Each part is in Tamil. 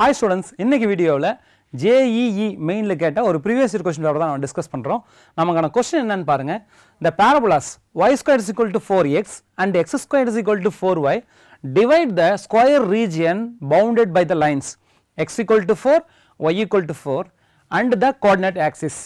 ஹாய் ஸ்டூடெண்ட்ஸ் இன்றைக்கி வீடியோவில் ஜேஇஇ மெயினில் கேட்ட ஒரு ப்ரீவியஸ் இயர் கொஸ்டின் தான் நம்ம டிஸ்கஸ் பண்ணுறோம் நமக்கான கொஸ்டின் என்னன்னு பாருங்கள் இந்த parabolas y square is equal to four x and x square is equal to four y divide the square region bounded by the lines x equal to four y equal to four and the coordinate axis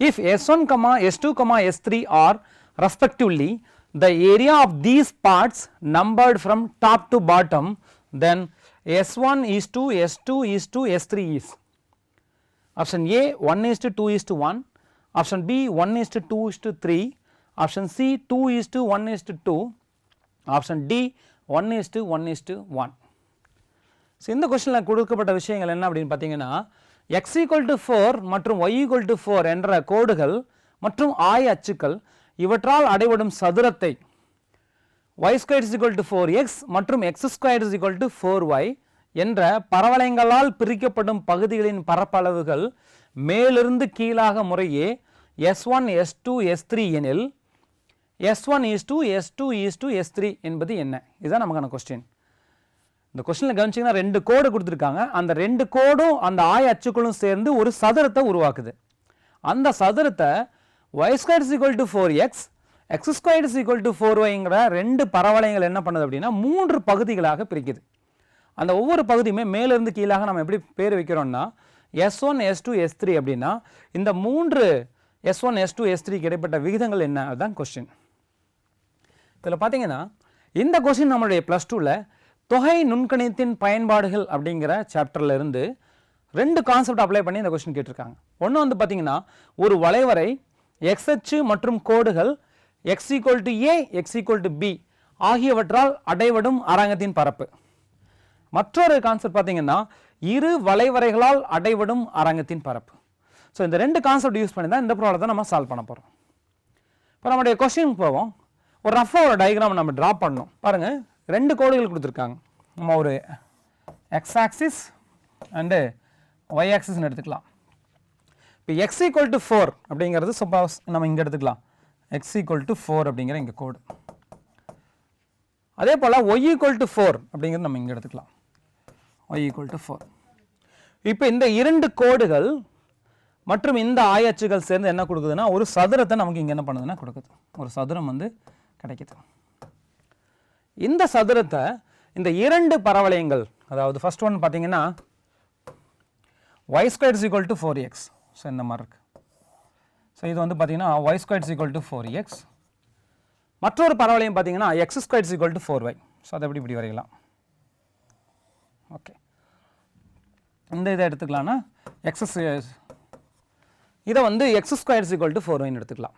if S one comma S two comma S three are respectively the area of these parts numbered from top to bottom then S1 is to S2 is to S3 is. Option A 1 is to 2 is to 1, option B 1 is to 2 is to 3, option C 2 is to 1 is to 2, option D 1 is to 1 is to 1. So இந்த கொஸ்டினில் கொடுக்கப்பட்ட விஷயங்கள் என்ன அப்படின்னு பார்த்தீங்கன்னா x equal to ஃபோர் மற்றும் ஒய் equal to ஃபோர் என்ற கோடுகள் மற்றும் ஆய அச்சுக்கள் இவற்றால் அடைபடும் சதுரத்தை y square is equal to four x மற்றும் x square is equal to four y என்ற பரவளையங்களால் பிரிக்கப்படும் பகுதிகளின் பரப்பளவுகள் மேலிருந்து கீழாக முறையே S one S two S three எனில் S one is to S two is to S three என்பது என்ன? இதுதான் நமக்கான கொஸ்டின் இந்த கொஸ்டினில் கவனிச்சிங்கன்னா ரெண்டு கோடு கொடுத்துருக்காங்க. அந்த ரெண்டு கோடும் அந்த ஆய அச்சுக்களும் சேர்ந்து ஒரு சதுரத்தை உருவாக்குது. அந்த சதுரத்தை y square is equal to four x x square is equal to four ஒய்ங்கிற ரெண்டு பரவளையங்கள் என்ன பண்ணுது அப்படின்னா மூன்று பகுதிகளாக பிரிக்குது. அந்த ஒவ்வொரு பகுதியுமே மேலிருந்து கீழாக நம்ம எப்படி பேர் வைக்கிறோம்னா S one S two S three அப்படின்னா இந்த மூன்று S one S two S த்ரீக்கு இடைப்பட்ட விகிதங்கள் என்ன? அதுதான் கொஸ்டின் இதில் பார்த்தீங்கன்னா இந்த கொஸ்டின் நம்மளுடைய ப்ளஸ் டூவில் தொகை நுண்கணித்தின் பயன்பாடுகள் அப்படிங்கிற சாப்டரில் இருந்து ரெண்டு கான்செப்ட் அப்ளை பண்ணி இந்த கொஸ்டின் கேட்டிருக்காங்க. ஒன்று வந்து பார்த்தீங்கன்னா ஒரு வளைவரை எக்ஸ் அச்சு மற்றும் கோடுகள் x equal to a x equal to b ஆகியவற்றால் அடைவடும் அரங்கத்தின் பரப்பு. மற்றொரு கான்செப்ட் பார்த்தீங்கன்னா இரு வளைவரைகளால் அடைவிடும் அரங்கத்தின் பரப்பு. ஸோ இந்த ரெண்டு கான்செப்ட் யூஸ் பண்ணி தான் இந்த ப்ராப்ளத்தை நம்ம சால்வ் பண்ண போகிறோம் இப்போ நம்முடைய கொஸ்டின் போவோம். ஒரு ரஃபாக ஒரு டயக்ராம் நம்ம ட்ரா பண்ணணும் பாருங்கள் ரெண்டு கோடுகள் கொடுத்துருக்காங்க. நம்ம ஒரு எக்ஸ் ஆக்சிஸ் அண்டு ஒய் ஆக்சிஸ்னு எடுத்துக்கலாம். இப்போ எக்ஸ் ஈக்குவல் டு ஃபோர் அப்படிங்கிறது சப்போஸ் நம்ம இங்கே எடுத்துக்கலாம். எக்ஸ் ஈக்குவல் டு ஃபோர் அப்படிங்கிற இங்கே கோடு அதே போல் ஒய் ஈக்குவல் டு ஃபோர் அப்படிங்கிறது நம்ம இங்கே எடுத்துக்கலாம். ஒய் equal டு ஃபோர் இப்போ இந்த இரண்டு கோடுகள் மற்றும் இந்த ஆயச்சுகள் சேர்ந்து என்ன கொடுக்குதுன்னா ஒரு சதுரத்தை நமக்கு இங்கே என்ன பண்ணுதுன்னா கொடுக்குது. ஒரு சதுரம் வந்து கிடைக்குது. இந்த சதுரத்தை இந்த இரண்டு பரவளையங்கள் அதாவது ஃபர்ஸ்ட் ஒன் பார்த்தீங்கன்னா y square is equal to four x so இந்த மாதிரி இருக்கு. ஸோ இது வந்து பார்த்தீங்கன்னா y square is equal to four x மற்றொரு பரவளையம் பார்த்தீங்கன்னா x square is equal to four y so அதை எப்படி இப்படி வரையலாம்? ஓகே. இந்த இதை எடுத்துக்கலாம்னா எக்ஸஸ் இதை வந்து x square equal to four wine எடுத்துக்கலாம்.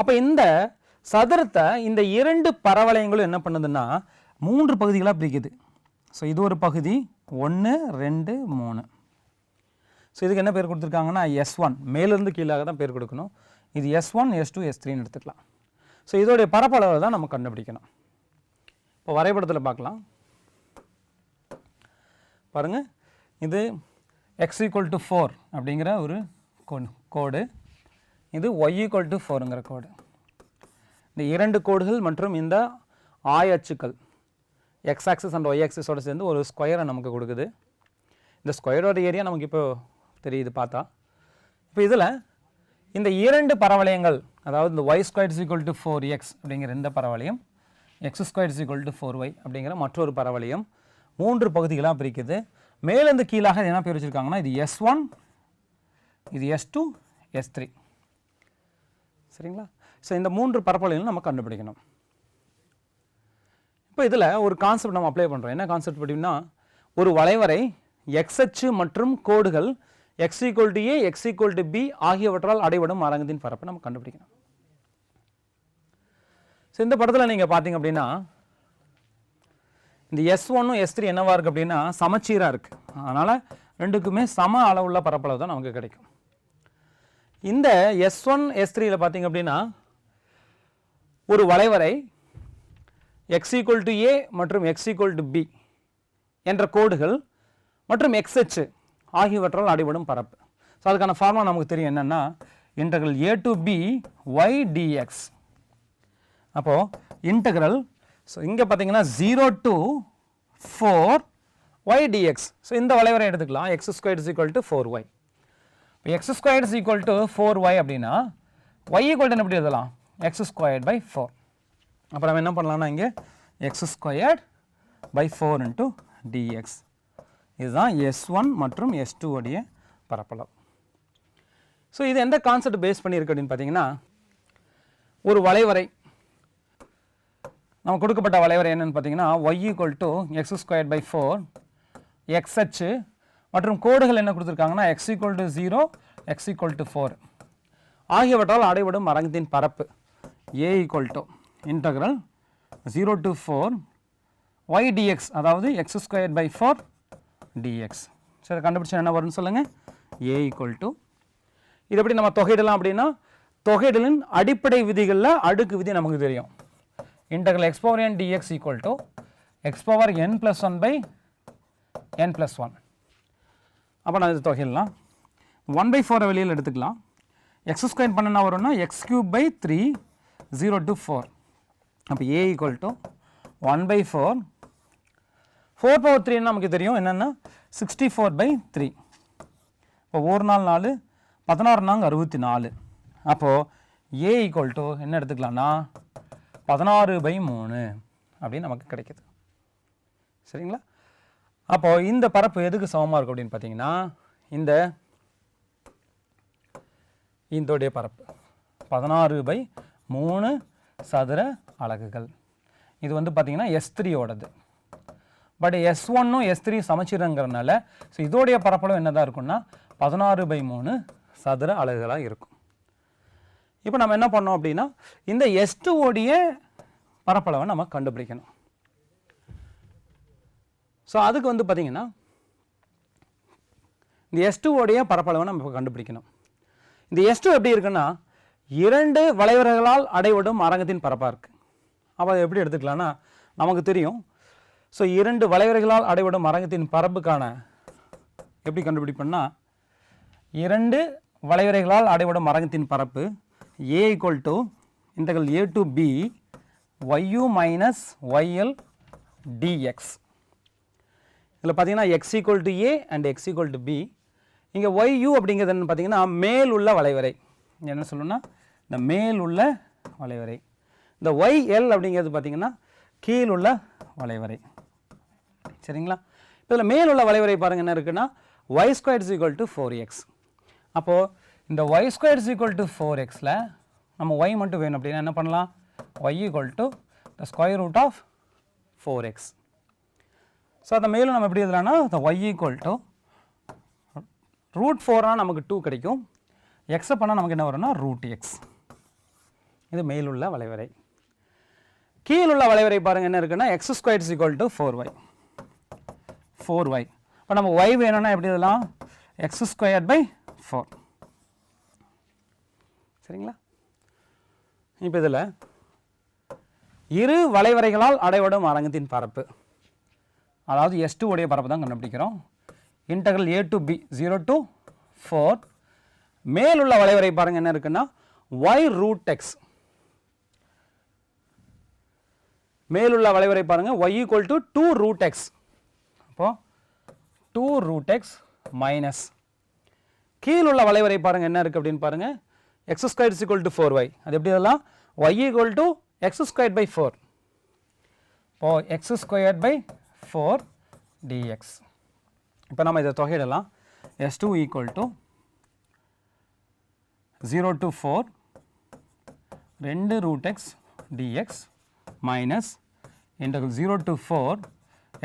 அப்போ இந்த சதுரத்தை இந்த இரண்டு பரவளையங்களும் என்ன பண்ணுதுன்னா மூன்று பகுதிகளாக பிரிக்குது. ஸோ இது ஒரு பகுதி ஒன்று ரெண்டு மூணு. ஸோ இதுக்கு என்ன பேர் கொடுத்துருக்காங்கன்னா எஸ் ஒன் மேலிருந்து கீழாக தான் பேர் கொடுக்கணும். இது S one S two S த்ரீன்னு எடுத்துக்கலாம். ஸோ இதோடைய பரப்பளவை தான் நம்ம கண்டுபிடிக்கணும். இப்போ வரைபடத்தில் பார்க்கலாம். பாருங்கள் இது எக்ஸ் ஈக்குவல் டு ஃபோர் அப்படிங்கிற ஒரு கோடு கோடு இது ஒய் ஈக்குவல் டு ஃபோருங்கிற கோடு இந்த இரண்டு கோடுகள் மற்றும் இந்த ஆய் அச்சுக்கள் எக்ஸ் ஆக்சிஸ் அண்ட் ஒய் ஆக்சிஸோடு சேர்ந்து ஒரு ஸ்கொயரை நமக்கு கொடுக்குது. இந்த ஸ்கொயரோட ஏரியா நமக்கு இப்போ தெரியுது பார்த்தா. இப்போ இதில் இந்த இரண்டு பரவளையங்கள் அதாவது இந்த y square equal to four x அப்படிங்கிற இந்த பரவளையம் x square equal to four y அப்படிங்கிற மற்றொரு பரவளையம் மூன்று பகுதிகளாக பிரிக்குது. மேலேருந்து கீழாக என்ன பேர் வச்சுருக்காங்கன்னா இது எஸ் ஒன் இது எஸ் டூ எஸ் த்ரீ சரிங்களா? ஸோ இந்த மூன்று பரப்பளவையும் நம்ம கண்டுபிடிக்கணும். இப்போ இதில் ஒரு கான்செப்ட் நம்ம அப்ளை பண்ணுறோம் என்ன கான்செப்ட் அப்படின்னா ஒரு வளைவரை எக்ஸ் அச்சு மற்றும் கோடுகள் x equal to a x equal to b ஆகியவற்றால் அடைபடும் அரங்கத்தின் பரப்பை நம்ம கண்டுபிடிக்கணும். ஸோ இந்த படத்தில் நீங்கள் பார்த்தீங்க அப்படின்னா இந்த எஸ் ஒன்னும் எஸ் த்ரீ என்னவா இருக்குது அப்படின்னா சமச்சீராக இருக்குது அதனால் ரெண்டுக்குமே சம அளவுள்ள பரப்பளவு தான் நமக்கு கிடைக்கும். இந்த எஸ் ஒன் எஸ் த்ரீயில் பார்த்தீங்க அப்படின்னா ஒரு வளைவரை எக்ஸ் ஈக்குவல் டு ஏ மற்றும் எக்ஸ் ஈக்குவல் டு பி என்ற கோடுகள் மற்றும் எக்ஸ்ஹெச் ஆகியவற்றால் அடிபடும் பரப்பு. ஸோ அதுக்கான ஃபார்முலா நமக்கு தெரியும் என்னென்னா integral a to b y dx அப்போது இன்டகிரல் ஸோ இங்கே பார்த்தீங்கன்னா zero to four y dx so இந்த வளைவரை எடுத்துக்கலாம். X square is equal to four y இப்போ x square is equal to four y அப்படின்னா ஒய் ஈக்குவல் டு எப்படி எழுதலாம்? எக்ஸ் ஸ்கொயர்ட் பை ஃபோர் அப்புறம் நம்ம என்ன பண்ணலாம்னா இங்கே x squared by four into dx இதுதான் எஸ் ஒன் மற்றும் எஸ் டூ உடைய பரப்பளவு. ஸோ இது எந்த கான்செப்ட் பேஸ் பண்ணியிருக்கு அப்படின்னு பார்த்தீங்கன்னா ஒரு வளைவரை நம்ம கொடுக்கப்பட்ட வளைவர் என்னன்னு பார்த்தீங்கன்னா y equal to x square by four x அச்சு மற்றும் கோடுகள் என்ன கொடுத்துருக்காங்கன்னா x equal to zero x equal to four ஆகியவற்றால் அடைபடும் அரங்கத்தின் பரப்பு a equal to integral zero to four y dx அதாவது x square by four dx சரி கண்டுபிடிச்சா என்ன வரும்னு சொல்லுங்கள் ஏ ஈக்குவல் டு இது எப்படி நம்ம தொகையிடலாம் அப்படின்னா தொகையிடலின் அடிப்படை விதிகளில் அடுக்கு விதி நமக்கு தெரியும். Integral x power n dx equal to x power n plus one by n plus one அப்போ நான் இது தொகையிடலாம். ஒன் பை ஃபோரை வெளியில் எடுத்துக்கலாம். எக்ஸ் ஸ்கொயர் பண்ணனா வரும்னா x cube by three zero to four அப்போ a equal to one by four four power த்ரீன்னு நமக்கு தெரியும். என்னென்னா சிக்ஸ்டி ஃபோர் பை த்ரீ இப்போ ஒரு நாள் நாலு பதினாறு நாங்க அறுபத்தி நாலு. அப்போது ஏ ஈக்குவல் டு என்ன எடுத்துக்கலாம்னா பதினாறு பை மூணு அப்படின்னு நமக்கு கிடைக்குது. சரிங்களா? அப்போது இந்த பரப்பு எதுக்கு சமமாக இருக்கும் அப்படின்னு பார்த்தீங்கன்னா இந்த இதோடைய பரப்பு. பதினாறு பை மூணு சதுர அலகுகள். இது வந்து பார்த்திங்கன்னா எஸ் த்ரீயோடது பட் எஸ் ஒன்னும் எஸ் த்ரீ சமச்சீரங்கிறனால ஸோ இதோடைய பரப்பளவு என்னதான் இருக்கும்னா பதினாறு பை மூணு சதுர அலகுகளாக இருக்கும். இப்போ நம்ம என்ன பண்ணோம் அப்படின்னா இந்த எஸ்டு உடைய பரப்பளவை நம்ம கண்டுபிடிக்கணும். ஸோ அதுக்கு வந்து பார்த்தீங்கன்னா இந்த எஸ்டு ஓடைய பரப்பளவை நம்ம இப்போ கண்டுபிடிக்கணும். இந்த எஸ்டு எப்படி இருக்குன்னா இரண்டு வளைவர்களால் அடைவிடும் அரங்கத்தின் பரப்பாக இருக்குது அப்போ அதை எப்படி எடுத்துக்கலாம்னா நமக்கு தெரியும். ஸோ இரண்டு வளைவர்களால் அடைவிடும் அரங்கத்தின் பரப்புக்கான எப்படி கண்டுபிடிப்போம்னா இரண்டு வளைவரைகளால் அடைவிடும் அரங்கத்தின் பரப்பு a equal to integral a to b y u minus y l dx இதில் பார்த்தீங்கன்னா x equal to a and x equal to b இங்கே ஒய்யூ அப்படிங்கிறது என்ன பார்த்தீங்கன்னா மேல் உள்ள வளைவரை. என்ன சொல்லணும்னா இந்த மேல் உள்ள வளைவரை. இந்த ஒய்எல் அப்படிங்கிறது பார்த்தீங்கன்னா கீழ் உள்ள வளைவரை. சரிங்களா? இதில் மேல் உள்ள வளைவரை பாருங்கள் என்ன இருக்குன்னா y square is equal to four x அப்போது இந்த y square is equal to four எக்ஸில் நம்ம ஒய் மட்டும் வேணும் அப்படின்னா என்ன பண்ணலாம்? Y equal to the square root of four x so அதை மேலும் நம்ம எப்படி எழுதலாம்னா the y equal to root ஃபோர்னால் நமக்கு டூ கிடைக்கும். எக்ஸை பண்ணால் நமக்கு என்ன வரும்னா ரூட் எக்ஸ் இது மேலுள்ள வளைவரை. கீழுள்ள வளைவரை பாருங்கள் என்ன இருக்குன்னா x square is equal to four y four y இப்போ நம்ம ஒய் வேணும்னா எப்படி எழுதலாம்? எக்ஸ் ஸ்கொயர் பை ஃபோர் சரிங்களா? இப்போ இதில் இரு வளைவரைகளால் அடைபடும் அரங்கத்தின் பரப்பு. அதாவது எஸ் டூ உடைய பரப்பு தான் கண்டுபிடிக்கிறோம். Integral a to b zero to four மேலுள்ள வளைவரை பாருங்க என்ன இருக்குன்னா ஒய் ரூட் எக்ஸ் மேலுள்ள வளைவரை பாருங்க y equal to two root x அப்போ டூ ரூட் எக்ஸ் மைனஸ் கீழுள்ள வளைவரை பாருங்க என்ன இருக்கு அப்படின்னு பாருங்க x square is equal to four y அது எப்படி இதெல்லாம் y equal to x square by four இப்போ x square by four dx இப்போ நம்ம இதை தொகையிடலாம். S two equal to zero to four ரெண்டு root x dx minus interval zero to four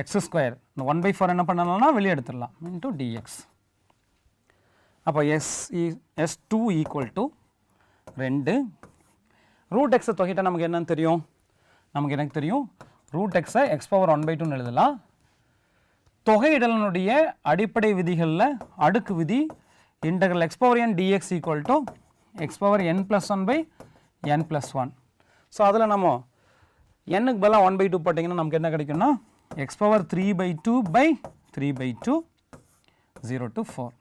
x square இந்த ஒன் பை ஃபோர் என்ன பண்ணலாம்னா வெளியே எடுத்துடலாம். இன்ட்டு டிஎக்ஸ் அப்போ S S two equal to ரெண்டு. ரூட் எக்ஸை தொகையிட்டா நமக்கு என்னன்னு தெரியும்? நமக்கு எனக்கு தெரியும். ரூட் எக்ஸை எக்ஸ் பவர் ஒன் பை டூன்னு எழுதலாம். தொகையிடலனுடைய அடிப்படை விதிகளில் அடுக்கு விதி integral x power n dx equal to x power n plus one by n plus one so அதில் நம்ம என்னுக்கு பதிலாக ஒன் பை டூ போட்டிங்கன்னா நமக்கு என்ன கிடைக்கும்னா x power three by two by three by two zero to four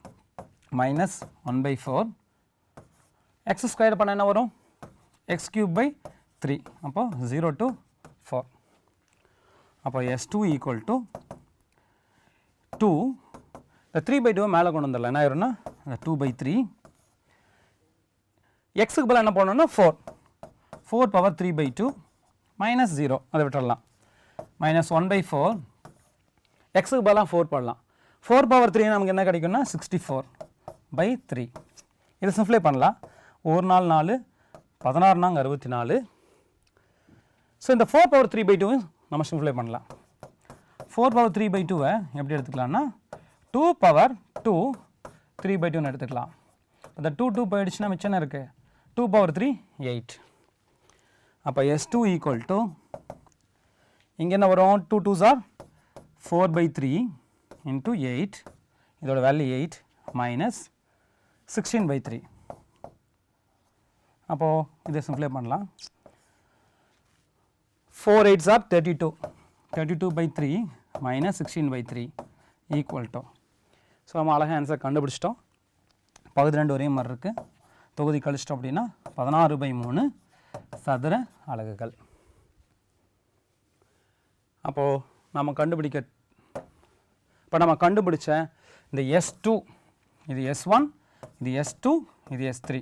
minus one by four x square பண்ண என்ன வரும்? எக்ஸ் கியூப் பை த்ரீ அப்போது ஜீரோ டு ஃபோர் அப்போ S two equal to two இந்த த்ரீ பை டூவை மேலே கொண்டு வந்துடலாம். என்ன ஆயிரும்னா இந்த டூ பை த்ரீ எக்ஸுக்கு பதிலாக என்ன பண்ணணும்னா four four power three by two minus zero அதை விட்டுடலாம் மைனஸ் ஒன் பை ஃபோர் எக்ஸுக்கு பதிலாக ஃபோர் போடலாம். ஃபோர் பவர் த்ரீ நமக்கு என்ன கிடைக்கும்னா சிக்ஸ்டி ஃபோர் பை த்ரீ இதை சிம்ப்ளை பண்ணலாம். ஒரு நாள் நாலு பதினாறு நாங்க அறுபத்தி நாலு ஸோ இந்த ஃபோர் பவர் த்ரீ பை டூவும் நம்ம சிம்ப்ளை பண்ணலாம். ஃபோர் பவர் த்ரீ பை டூவை எப்படி எடுத்துக்கலாம்னா two power two three by டூன்னு எடுத்துக்கலாம். இந்த டூ டூ போயிடுச்சுன்னா மிச்சம் என்ன இருக்குது டூ பவர் த்ரீ எயிட் அப்போ எஸ் டூ ஈக்குவல் டு இங்கே என்ன வரும்? Two two sir four by three into eight இதோட value eight minus sixteen by three அப்போது இதை சிம்ப்ளை பண்ணலாம். Four eights are thirty two thirty two by three minus sixteen by three equal to so நம்ம அழகாக ஆன்சர் கண்டுபிடிச்சிட்டோம். பகுதி ரெண்டு ஒரே மாதிரி இருக்குது தொகுதி கழிச்சிட்டோம் அப்படின்னா பதினாறு பை மூணு சதுர அலகுகள். அப்போது நம்ம கண்டுபிடிக்க இப்போ நம்ம கண்டுபிடிச்ச இந்த எஸ் டூ இது எஸ் ஒன் இது எஸ் டூ இது எஸ் த்ரீ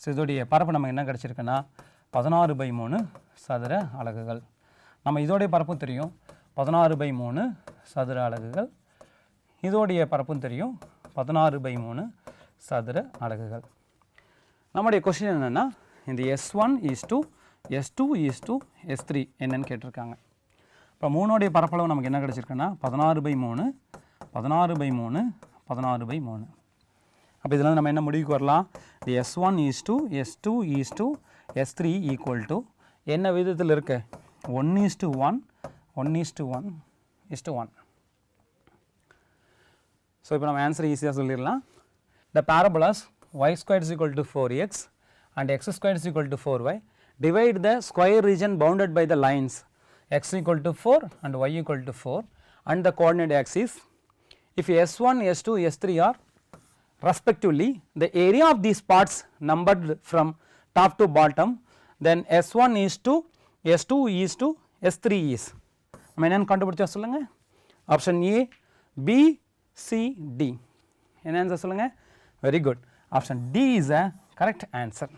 ஸோ இதோடைய பரப்பு நமக்கு என்ன கிடச்சிருக்குன்னா பதினாறு பை மூணு சதுர அலகுகள். நம்ம இதோடைய பரப்பும் தெரியும். பதினாறு பை மூணு சதுர அலகுகள். இதோடைய பரப்பும் தெரியும். பதினாறு பை மூணு சதுர அலகுகள். நம்முடைய கொஷின் என்னென்னா இந்த S one is to S two is to S three என்னன்னு கேட்டிருக்காங்க. இப்போ மூணோடைய பரப்பளவு நமக்கு என்ன கிடச்சிருக்குன்னா பதினாறு பை மூணு பதினாறு பை மூணு பதினாறு பை மூணு. அப்போ இதில் நம்ம என்ன முடிவுக்கு வரலாம் the S one is to S two is to S three equal to என்ன விதத்தில் இருக்கு one is to one one is to one is to one so இப்போ நம்ம ஆன்சர் ஈஸியாக சொல்லிடலாம் த பேரபுலாஸ் y squared is equal to 4x and x squared is equal to 4y divide the square region bounded by the lines x equal to 4 and y equal to 4 and the coordinate axis if s1 s2 s3 are respectively the area of these parts numbered from top to bottom then s1 is to s2 is to s3 is. நம்ம என்னென்னு கண்டுபிடிச்சா சொல்லுங்கள் option A B C D என்ன ஆன்சர் சொல்லுங்கள் very good option D is a correct answer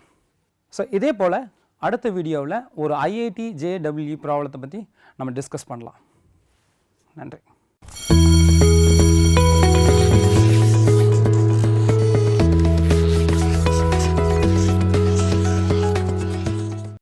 so இதே போல் அடுத்த வீடியோவில் ஒரு ஐஐடி ஜேடபிள்யூ ப்ராப்ளத்தை பற்றி நம்ம டிஸ்கஸ் பண்ணலாம். நன்றி.